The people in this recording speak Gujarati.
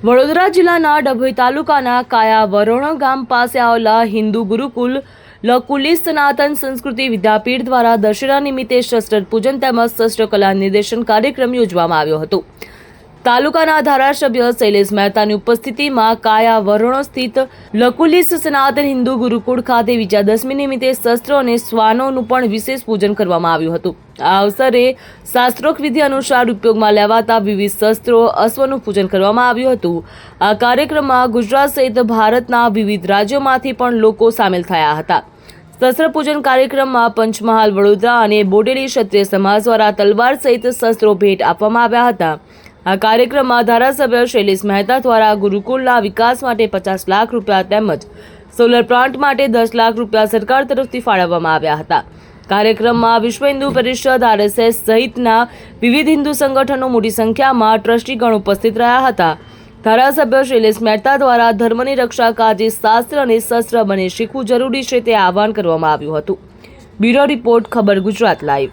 વડોદરા જિલ્લાના ડભોઈ તાલુકાના કાયા વરોણ ગામ પાસે આવેલા હિન્દુ ગુરુકુલ લકુલી સનાતન સંસ્કૃતિ વિદ્યાપીઠ દ્વારા દશેરા નિમિત્તે શસ્ત્ર પૂજન તેમજ શસ્ત્રકલા નિર્દેશન કાર્યક્રમ યોજવામાં આવ્યો હતો. તાલુકાના ધારાસભ્ય શૈલેષ મહેતાની ઉપસ્થિતિમાં કાયા વરણો સ્થિત લકુલિસ સનાતન હિન્દુ ગુરુકુળ ખાતે વિજયાદશમી નિમિત્તે શસ્ત્રો અને શ્વાનોનું પણ વિશેષ પૂજન કરવામાં આવ્યું હતું. આ અવસરે શાસ્ત્રોક્ત વિધિ અનુસાર ઉપયોગમાં લેવાતા વિવિધ શસ્ત્રો અશ્વનું પૂજન કરવામાં આવ્યું હતું. આ કાર્યક્રમમાં ગુજરાત સહિત ભારતના વિવિધ રાજ્યોમાંથી પણ લોકો સામેલ થયા હતા. શસ્ત્ર પૂજન કાર્યક્રમમાં પંચમહાલ વડોદરા અને બોડેલી ક્ષત્રિય સમાજ દ્વારા તલવાર સહિત શસ્ત્રો ભેટ આપવામાં આવ્યા હતા. આ કાર્યક્રમમાં ધારાસભ્ય શૈલેષ મહેતા દ્વારા ગુરુકુળના વિકાસ માટે પચાસ લાખ રૂપિયા તેમજ સોલર પ્લાન્ટ માટે દસ લાખ રૂપિયા સરકાર તરફથી ફાળવવામાં આવ્યા હતા. કાર્યક્રમમાં વિશ્વ હિન્દુ પરિષદ, આરએસએસ સહિતના વિવિધ હિન્દુ સંગઠનો મોટી સંખ્યામાં ટ્રસ્ટીગણ ઉપસ્થિત રહ્યા હતા. ધારાસભ્ય શૈલેષ મહેતા દ્વારા ધર્મની રક્ષા કાજે શાસ્ત્ર અને શસ્ત્ર બને શીખવું જરૂરી છે તે આહવાન કરવામાં આવ્યું હતું. બ્યુરો રિપોર્ટ, ખબર ગુજરાત લાઈવ.